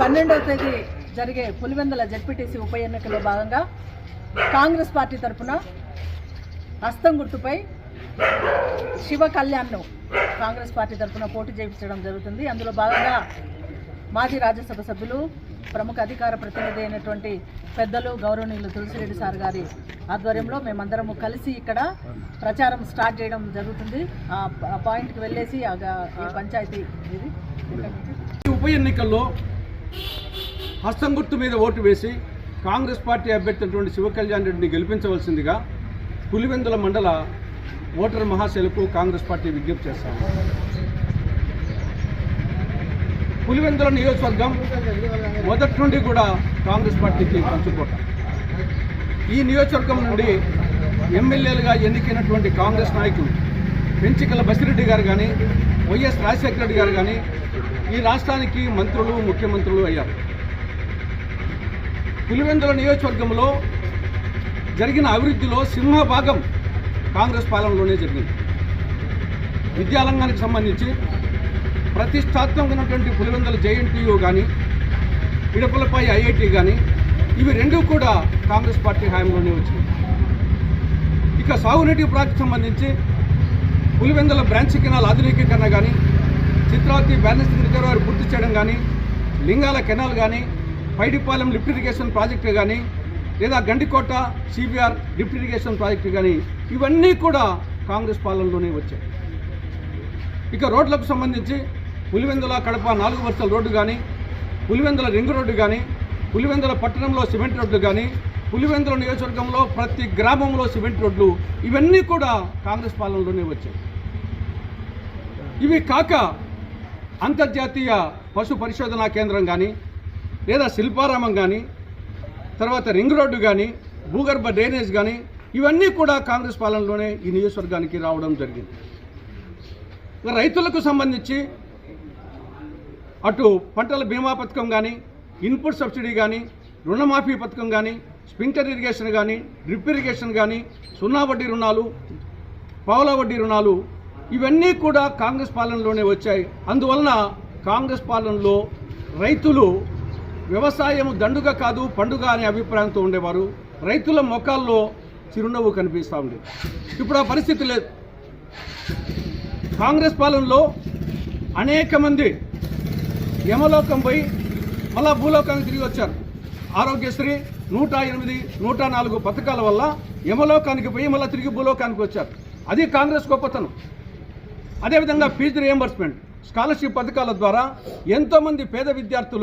పన్నెండవ తేదీ జరిగే పులివెందుల జడ్పీటీసీ ఉప ఎన్నికలో భాగంగా కాంగ్రెస్ పార్టీ తరఫున హస్తం గుర్తుపై శివ కళ్యాణ్ను కాంగ్రెస్ పార్టీ తరఫున పోటీ చేయించడం జరుగుతుంది. అందులో భాగంగా మాజీ రాజ్యసభ సభ్యులు ప్రముఖ అధికార ప్రతినిధి అయినటువంటి పెద్దలు గౌరవనీయులు తులసిరెడ్డి సార్ గారి ఆధ్వర్యంలో మేమందరము కలిసి ఇక్కడ ప్రచారం స్టార్ట్ చేయడం జరుగుతుంది. ఆ పాయింట్కి వెళ్ళేసి ఆ పంచాయతీ ఉప ఎన్నికల్లో హస్తం గుర్తు మీద ఓటు వేసి కాంగ్రెస్ పార్టీ అభ్యర్థి శివకళ్యాణ్ రెడ్డిని గెలిపించవలసిందిగా పులివెందుల మండల ఓటర్ మహాశైలకు కాంగ్రెస్ పార్టీ విజ్ఞప్తి చేస్తాను పులివెందుల నియోజకవర్గం మొదటి నుండి కూడా కాంగ్రెస్ పార్టీకి పంచుకోట. ఈ నియోజకవర్గం నుండి ఎమ్మెల్యేలుగా ఎన్నికైనటువంటి కాంగ్రెస్ నాయకులు పెంచికల బసిరెడ్డి గారు కానీ వైఎస్ రాజశేఖర రెడ్డి గారు కానీ ఈ రాష్ట్రానికి మంత్రులు ముఖ్యమంత్రులు అయ్యారు. పులివెందుల నియోజకవర్గంలో జరిగిన అభివృద్ధిలో సింహభాగం కాంగ్రెస్ పాలనలోనే జరిగింది. విద్యారంగానికి సంబంధించి ప్రతిష్టాత్మకమైనటువంటి పులివెందుల జేఎన్టీయు కానీ పిడపలపై ఐఐటి కానీ ఇవి రెండూ కూడా కాంగ్రెస్ పార్టీ హయాంలోనే వచ్చినాయి. ఇక సాగునీటి ప్రాజెక్టు సంబంధించి పులివెందుల బ్రాంచ్ కెనాల్ ఆధునికీకరణ కానీ చిత్రావతి బ్యాలెన్స్ రిజర్వాయర్ పూర్తి చేయడం కానీ లింగాల కెనాల్ కానీ పైడిపాలెం లిఫ్ట్ ఇరిగేషన్ ప్రాజెక్టు కానీ లేదా Gandikota CBR lift irrigation project కానీ ఇవన్నీ కూడా కాంగ్రెస్ పాలనలోనే వచ్చాయి. ఇక రోడ్లకు సంబంధించి పులివెందుల కడప నాలుగు వరుసల రోడ్డు కానీ పులివెందుల రింగ్ రోడ్డు కానీ పులివెందుల పట్టణంలో సిమెంట్ రోడ్లు కానీ పులివెందుల నియోజకవర్గంలో ప్రతి గ్రామంలో సిమెంట్ రోడ్లు ఇవన్నీ కూడా కాంగ్రెస్ పాలనలోనే వచ్చాయి. ఇవి కాక అంతర్జాతీయ పశు పరిశోధనా కేంద్రం కానీ లేదా శిల్పారామం కానీ తర్వాత రింగ్ రోడ్డు కానీ భూగర్భ డ్రైనేజ్ కానీ ఇవన్నీ కూడా కాంగ్రెస్ పాలనలోనే ఈ నియోజకవర్గానికి రావడం జరిగింది. రైతులకు సంబంధించి అటు పంటల బీమా పథకం కానీ ఇన్పుట్ సబ్సిడీ కానీ రుణమాఫీ పథకం కానీ స్ప్రింక్లర్ ఇరిగేషన్ కానీ డ్రిప్ ఇరిగేషన్ కానీ సున్నా వడ్డీ రుణాలు పావుల వడ్డీ రుణాలు ఇవన్నీ కూడా కాంగ్రెస్ పాలనలోనే వచ్చాయి. అందువలన కాంగ్రెస్ పాలనలో రైతులు వ్యవసాయం దండుగ కాదు పండుగ అనే అభిప్రాయంతో ఉండేవారు. రైతుల మొఖాల్లో చిరునవ్వు కనిపిస్తూ ఉండేది. ఇప్పుడు ఆ పరిస్థితి లేదు. కాంగ్రెస్ పాలనలో అనేక మంది యమలోకం పోయి మళ్ళా భూలోకానికి తిరిగి వచ్చారు. ఆరోగ్యశ్రీ నూట ఎనిమిది నూట నాలుగు పథకాల వల్ల యమలోకానికి పోయి మళ్ళీ తిరిగి భూలోకానికి వచ్చారు. అది కాంగ్రెస్ గొప్పతనం. అదేవిధంగా ఫీజు రియంబర్స్మెంట్ స్కాలర్షిప్ పథకాల ద్వారా ఎంతోమంది పేద విద్యార్థులు